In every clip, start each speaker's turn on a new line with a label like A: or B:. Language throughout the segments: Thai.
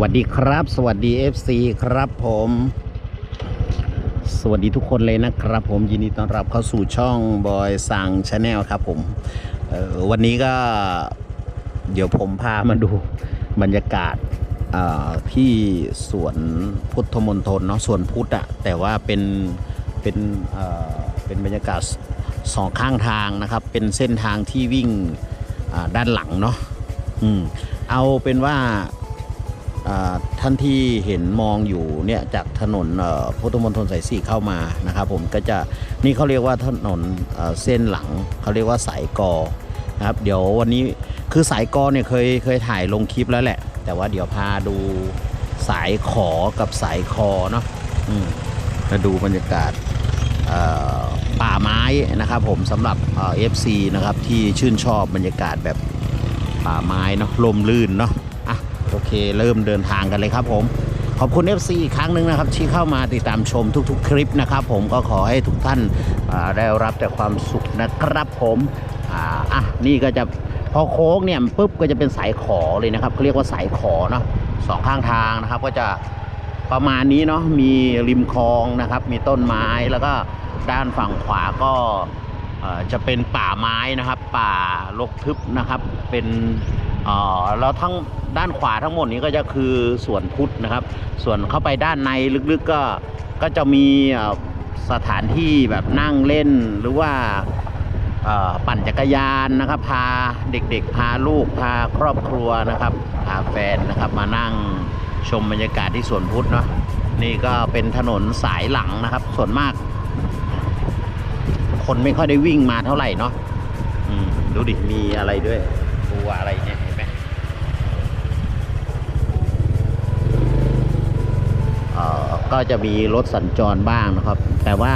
A: วัสดีครับ สวัสดี FC ครับผม สวัสดีทุกคนเลยนะครับ ผมยินดีต้อนรับเข้าสู่ช่องบอยสังชาแนลครับผมวันนี้ก็เดี๋ยวผมพามาดูบรรยากาศที่สวนพุทธมณฑลเนาะสวนพุทธอะแต่ว่าเป็นเป็นเป็นบรรยากาศสองข้างทางนะครับ เป็นเส้นทางที่วิ่งด้านหลังเนาะอเอาเป็นว่า ท่านที่เห็นมองอยู่เนี่ยจากถนนพุทธมณฑลสายสี่เข้ามานะครับผมก็จะนี่เขาเรียกว่าถนนเส้นหลังเขาเรียกว่าสายกอนะครับเดี๋ยววันนี้คือสายกอเนี่ยเคยเคยถ่ายลงคลิปแล้วแหละ แต่ว่าเดี๋ยวพาดูสายขอกับสายคอเนาะมาดูบรรยากาศป่าไม้นะครับผมสำหรับเอฟซีนะครับที่ชื่นชอบบรรยากาศแบบป่าไม้เนาะลมลื่นเนาะ โอเค เริ่มเดินทางกันเลยครับผมขอบคุณ FC อีกครั้งหนึ่งนะครับ ที่เข้ามาติดตามชมทุกๆ คลิปนะครับ ผมก็ขอให้ทุกท่านได้รับแต่ความสุขนะครับผมอะนี่ก็จะพอโค้งเนี่ยปุ๊บก็จะเป็นสายขอเลยนะครับเขาเรียกว่าสายขอเนาะสองข้างทางนะครับ ก็จะประมาณนี้เนาะมีริมคลองนะครับ มีต้นไม้แล้วก็ด้านฝั่งขวาก็จะเป็นป่าไม้นะครับ ป่ารกทึบนะครับเป็น อ่อแล้วทั้งด้านขวาทั้งหมดนี้ก็จะคือสวนพุทธนะครับ ส่วนเข้าไปด้านในลึกๆก็ก็จะมีสถานที่แบบนั่งเล่นหรือว่าปั่นจักรยานนะครับ พาเด็กๆ พาลูกพาครอบครัวนะครับ พาแฟนนะครับมานั่งชมบรรยากาศที่สวนพุทธเนาะนี่ก็เป็นถนนสายหลังนะครับ ส่วนมาก คนไม่ค่อยได้วิ่งมาเท่าไหร่เนาะดูดิมีอะไรด้วยบัวอะไรเนี่ย ก็จะมีรถสัญจรบ้างนะครับ แต่ว่า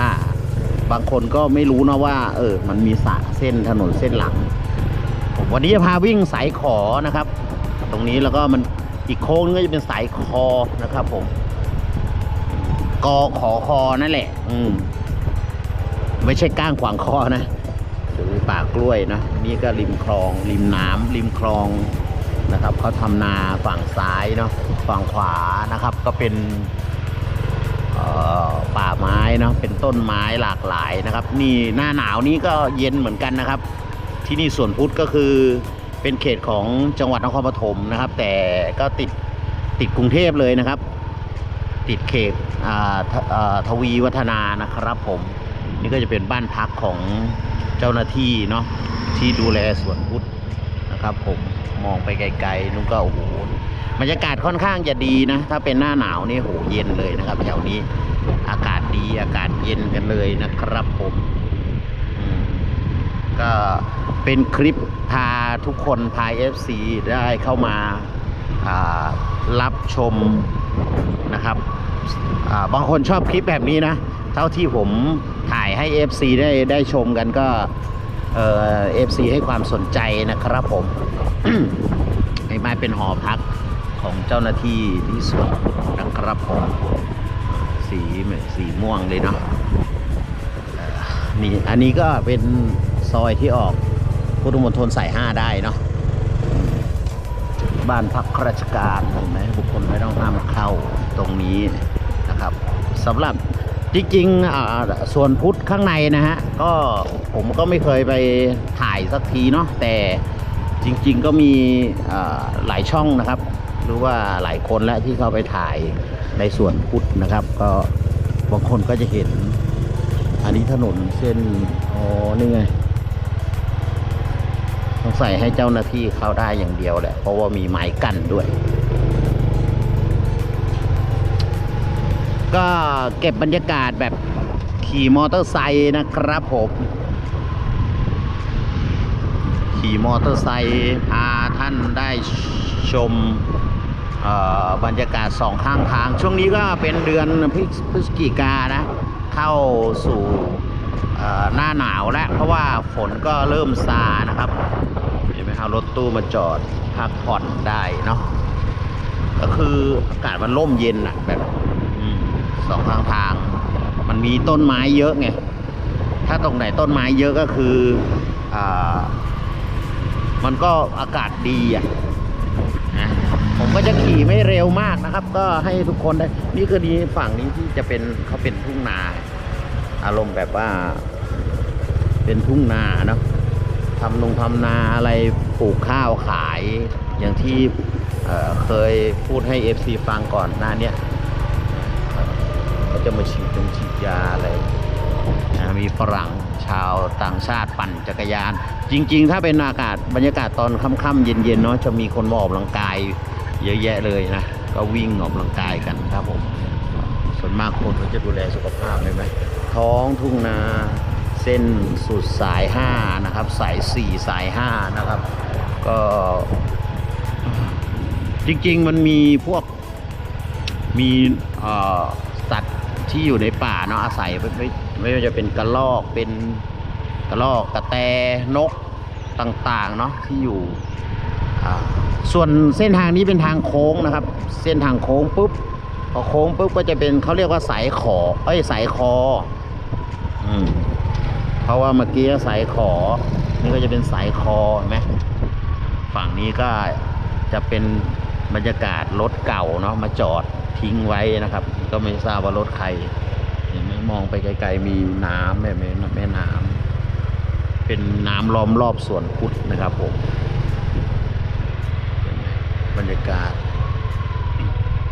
A: บางคนก็ไม่รู้นะว่า เออ มันมีสระเส้นถนนเส้นหลัง วันนี้จะพาวิ่งสายขอนะครับ ตรงนี้แล้วก็มันอีกโค้งนึงก็จะเป็นสายคอนะครับ ผมกอขอคอนั่นแหละ อืมไม่ใช่ก้างขวางคอนะหรือป่ากล้วยนะนี่ก็ริมคลอง ริมน้ำริมคลองนะครับเขาทำนาฝั่งซ้ายเนาะฝั่งขวานะครับ ก็เป็น ป่าไม้เนาะเป็นต้นไม้หลากหลายนะครับ นี่หน้าหนาวนี้ก็เย็นเหมือนกันนะครับ ที่นี่สวนพุทธก็คือเป็นเขตของจังหวัดนครปฐมนะครับ แต่ก็ติดติดกรุงเทพเลยนะครับ ติดเขตทอ่าทวีวัฒนานะครับผม นี่ก็จะเป็นบ้านพักของเจ้าหน้าที่เนาะที่ดูแลสวนพุทธนะครับ ผมมองไปไกลๆนู่นก็โอ้โห บรรยากาศค่อนข้างจะดีนะ ถ้าเป็นหน้าหนาวนี่โหเย็นเลยนะครับแถวนี้อากาศดีอากาศเย็นกันเลยนะครับผมก็เป็นคลิปพาทุกคนพา FC ได้เข้ามาารับชมนะครับบางคนชอบคลิปแบบนี้นะ เท่าที่ผมถ่ายให้ FC ได้ได้ชมกันก็เอ่อ FC ให้ความสนใจนะครับผมไอ้ไม้เป็นหอพัก ของเจ้าหน้าที่ที่สวนนะครับผมสีสีม่วงเลยเนาะนี่อันนี้ก็เป็นซอยที่ออกพุทธมณฑลสายห้าได้เนาะบ้านพักราชการเห็นไหมบุคคลไม่ต้องห้ามเข้าตรงนี้นะครับสำหรับจริงๆอ่าส่วนพุทธข้างในนะฮะก็ผมก็ไม่เคยไปถ่ายสักทีเนาะแต่จริงๆก็มีหลายช่องนะครับ หรือว่าหลายคนแล้วที่เข้าไปถ่ายในส่วนพุทธนะครับ ก็บางคนก็จะเห็น อันนี้ถนนเส้นอ๋อนี่ไงต้องใส่ให้เจ้าหน้าที่เข้าได้อย่างเดียวแหละ เพราะว่ามีไม้กั้นด้วย ก็เก็บบรรยากาศแบบขี่มอเตอร์ไซค์นะครับผมขี่มอเตอร์ไซค์พาท่านได้ชม บรรยากาศสองข้างทาง ช่วงนี้ก็เป็นเดือนพฤศจิกานะ เข้าสู่หน้าหนาวแล้ว เพราะว่าฝนก็เริ่มซานะครับเห็นไหมครับรถตู้มาจอดพักผ่อนได้เนาะก็คืออากาศมันร่มเย็นอะแบบอสองข้างทาง มันมีต้นไม้เยอะไงถ้าตรงไหนต้นไม้เยอะก็คืออามันก็อากาศดีอะนะ ก็จะขี่ไม่เร็วมากนะครับ ก็ให้ทุกคนได้ นี่คือนี้ฝั่งนี้ที่จะเป็นเขาเป็นทุ่งนา อารมณ์แบบว่า เป็นทุ่งนาเนาะทำนงทำนาอะไรปลูกข้าวขาย อย่างที่เเคยพูดให้ FC ฟังก่อนหน้าเนี้เขาจะมาฉีดยงฉีดยาอะไรมีฝรั่งชาวต่างชาติปั่นจักรยาน จริง ๆ ถ้าเป็นอากาศบรรยากาศตอนค่ำๆเย็นๆเนาะจะมีคนมาออกกำลังกาย เยอะแยะเลยนะ ก็วิ่งออกกำลังกายกันครับผม ส่วนมากคนเขาจะดูแลสุขภาพเลยไหมท้องทุ่งนาเส้นสุดสาย 5 นะครับ สาย 4 สาย 5 นะครับ ก็จริงๆมันมีพวกมีสัตว์ที่อยู่ในป่าเนาะอาศัยไม่ไม่ไม่ว่าจะเป็นกระรอกเป็นกระรอกกระแตนกต่างๆเนาะที่อยู่ ส่วนเส้นทางนี้เป็นทางโค้งนะครับ เส้นทางโค้งปุ๊บพอโค้งปุ๊บก็จะเป็นเขาเรียกว่าสายขอเอ้ยสายคออืมเพราะว่าเมื่อกี้สายขอ นี่ก็จะเป็นสายคอเห็นไหมฝั่งนี้ก็จะเป็นบรรยากาศรถเก่าเนาะมาจอดทิ้งไว้นะครับ ก็ไม่ทราบว่ารถใครเห็นไหมมองไปไกลๆมีน้ำแม่แม่แม่น้ำเป็นน้ำล้อมรอบสวนพุทธนะครับผม บรรยากาศ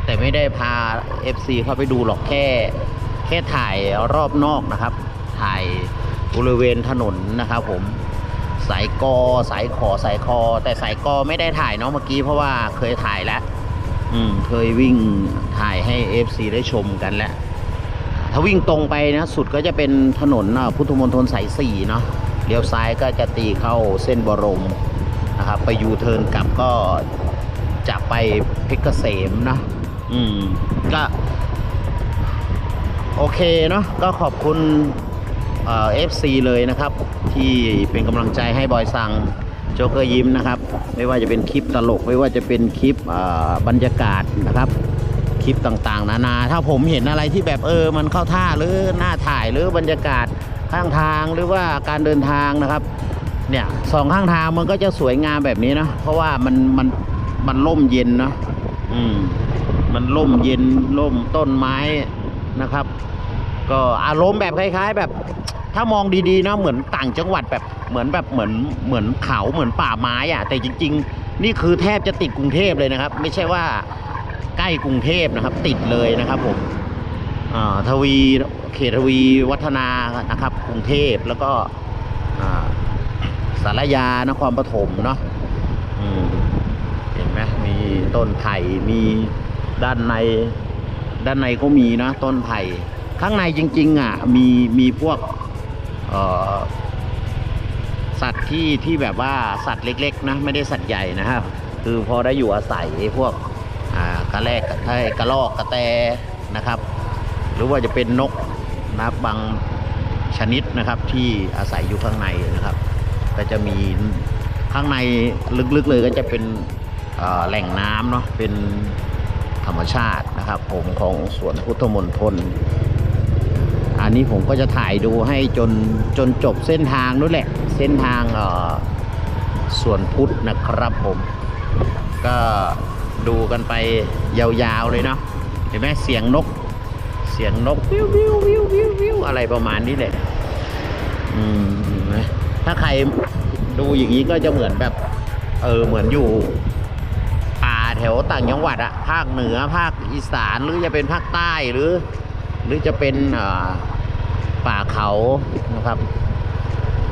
A: แต่ไม่ได้พา FC เข้าไปดูหรอกแค่ แค่ถ่ายรอบนอกนะครับ ถ่ายบริเวณถนนนะครับ ผมสายกอสายขอสายคอ แต่สายกอไม่ได้ถ่ายเนาะเมื่อกี้เพราะว่าเคยถ่ายแล้วอืมเคยวิ่งถ่ายให้ FC ได้ชมกันแล้วถ้าวิ่งตรงไปนะ สุดก็จะเป็นถนนอะพุทธมณฑลสายสี่เนาะเลี้ยวซ้ายก็จะตีเข้าเส้นบรมนะครับ ไปยูเทิร์นกลับก็ ไปเพชรเกษมนะอืม ก็ โอเคเนาะก็ขอบคุณเอฟซีเลยนะครับ ที่เป็นกำลังใจให้บอยซังโจเกอร์ยิ้มนะครับ ไม่ว่าจะเป็นคลิปตลก ไม่ว่าจะเป็นคลิปบรรยากาศนะครับ คลิปต่างๆ นานา ถ้าผมเห็นอะไรที่แบบเออ มันเข้าท่าหรือหน้าถ่ายหรือบรรยากาศข้างทางหรือว่าการเดินทางนะครับ เนี่ยสองข้างทางมันก็จะสวยงามแบบนี้นะเพราะว่ามันมัน มันร่มเย็นเนาะอืม มันร่มเย็นร่มต้นไม้นะครับ ก็อารมณ์แบบคล้าย ๆ แบบ ถ้ามองดีๆนะเหมือนต่างจังหวัดแบบเหมือนแบบเหมือนเหมือนเขาเหมือนป่าไม้อะแต่จริง ๆ นี่คือแทบจะติดกรุงเทพเลยนะครับ ไม่ใช่ว่าใกล้กรุงเทพนะครับ ติดเลยนะครับผมอ่าทวีเขตทวีวัฒนานะครับ กรุงเทพแล้วก็อ่าสารยานครปฐมเนาะอื มีต้นไผ่มีด้านใน ด้านในก็มีนะต้นไผ่ข้างในจริงๆอะมีมีพวกสัตว์ที่ที่แบบว่าสัตว์เล็กๆนะไม่ได้สัตว์ใหญ่นะครับ คือพอได้อยู่อาศัยพวกกระแรกกระไทกระรอกกระแตนะครับ หรือว่าจะเป็นนกนะบางชนิดนะครับที่อาศัยอยู่ข้างในนะครับ ก็จะมีข้างในลึกๆเลยก็จะเป็น แหล่งน้ำเนาะเป็นธรรมชาตินะครับ ผมของสวนพุทธมณฑลอันนี้ผมก็จะถ่ายดูให้จนจนจบเส้นทางนู้นแหละ เส้นทางสวนพุทธนะครับผม ก็ดูกันไปยาวๆเลยเนาะเห็นไหมเสียงนก เสียงนกวิววิววิววิววิวอะไรประมาณนี้แหละอืมถ้าใครดูอย่างนี้ก็จะเหมือนแบบ เออเหมือนอยู่ แถวต่างจังหวัดอะภาคเหนือภาคอีสานหรือจะเป็นภาคใต้หรือ หรือจะเป็นป่าเขานะครับ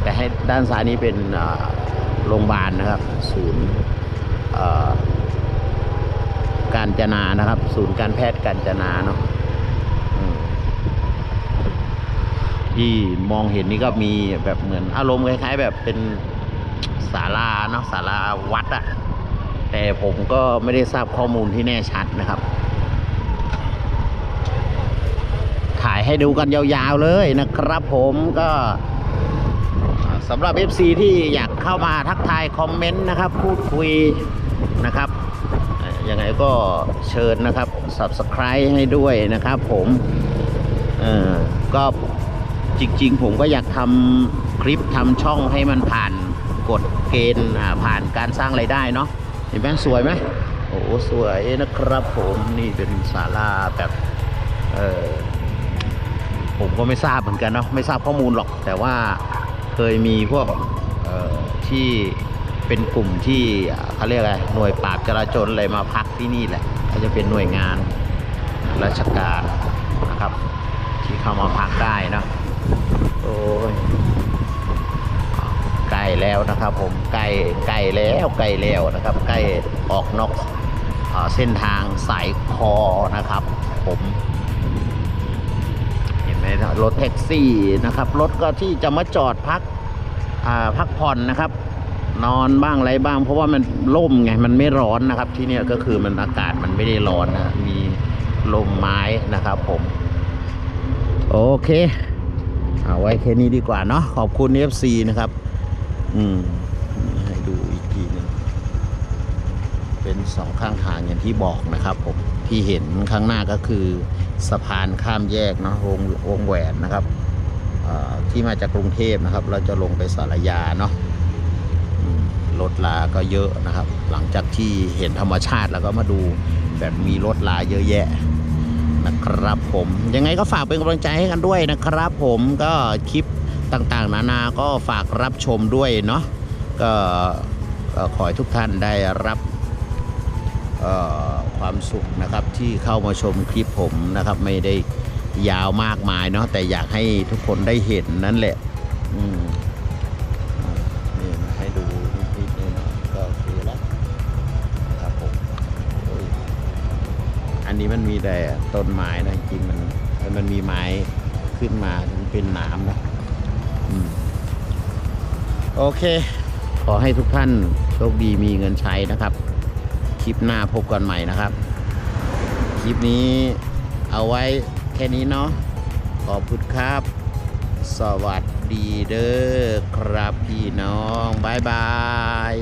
A: แต่ให้ด้านซ้ายนี้เป็นโรงพยาบาลนะครับ ศูนย์การจนานะครับ ศูนย์การแพทย์การจนาเนาะที่มองเห็นนี่ก็มีแบบเหมือนอารมณ์คล้ายๆ แบบเป็นศาลาเนาะศาลาวัดอะ แต่ผมก็ไม่ได้ทราบข้อมูลที่แน่ชัดนะครับ ถ่ายให้ดูกันยาวๆเลยนะครับผมก็สำหรับ FC ที่อยากเข้ามาทักทายคอมเมนต์นะครับ พูดคุยนะครับยังไงก็เชิญนะครับ Subscribe ให้ด้วยนะครับผมเออก็จริงๆ ผมก็อยากทำคลิปทำช่องให้มันผ่านกฎเกณฑ์ผ่านการสร้างไรายได้เนาะ ห็นไหมสวยไหมโอ้สวยนะครับผมนี่เป็นศาลาแบบเออผมก็ไม่ทราบเหมือนกันเนาะไม่ทราบข้อมูลหรอก แต่ว่าเคยมีพวกเออที่เป็นกลุ่มที่เขาเรียกอะไรหน่วยปราบจราจรอะไรมาพักที่นี่แหละก็จะเป็นหน่วยงานราชการนะครับ ที่เข้ามาพักได้นะโอ้ย ล้แล้วนะครับ ผมใกล้ใกล้แล้วใกล้แล้วนะครับใกล้ออกนอกเส้นทางสายคอนะครับ ผมเห็นไหมรถแท็กซี่นะครับ รถก็ที่จะมาจอดพักพักผ่อนนะครับ นอนบ้างอะไรบ้าง เพราะว่ามันร่มไงมันไม่ร้อนนะครับ ที่นี่ก็คือมันอากาศมันไม่ได้ร้อนนะมีลมไม้นะครับ ผม โอเค เอาไว้แค่นี้ดีกว่าเนาะขอบคุณ FC นะครับ อืมให้ดูอีกทีหนึ่งเป็นสองข้างทางอย่างที่บอกนะครับผมที่เห็นข้างหน้าก็คือสะพานข้ามแยกเนาะวงวงแหวนนะครับที่มาจากกรุงเทพนะครับ เราจะลงไปสารยาเนาะรถลาก็เยอะนะครับ หลังจากที่เห็นธรรมชาติแล้วก็มาดูแบบมีรถลาเยอะแยะนะครับผมยังไงก็ฝากเป็นกำลังใจให้กันด้วยนะครับผมก็คลิป ต่างๆ นานาก็ฝากรับชมด้วยเนาะก็ขอให้ทุกท่านได้รับความสุขนะครับที่เข้ามาชมคลิปผมนะครับ ไม่ได้ยาวมากมายเนาะแต่อยากให้ทุกคนได้เห็นนั่นแหละอืมนี่มาให้ดูนิดๆหน่อยๆก็โอเคแล้วนะครับผมอ้ยอันนี้มันมีแต่ต้นไม้นะจริงมันมันมีไม้ขึ้นมามันเป็นหนามนะ โอเค ขอให้ทุกท่านโชคดีมีเงินใช้นะครับ คลิปหน้าพบกันใหม่นะครับ คลิปนี้เอาไว้แค่นี้เนาะขอบคุณครับ สวัสดีเด้อครับพี่น้องบ๊ายบาย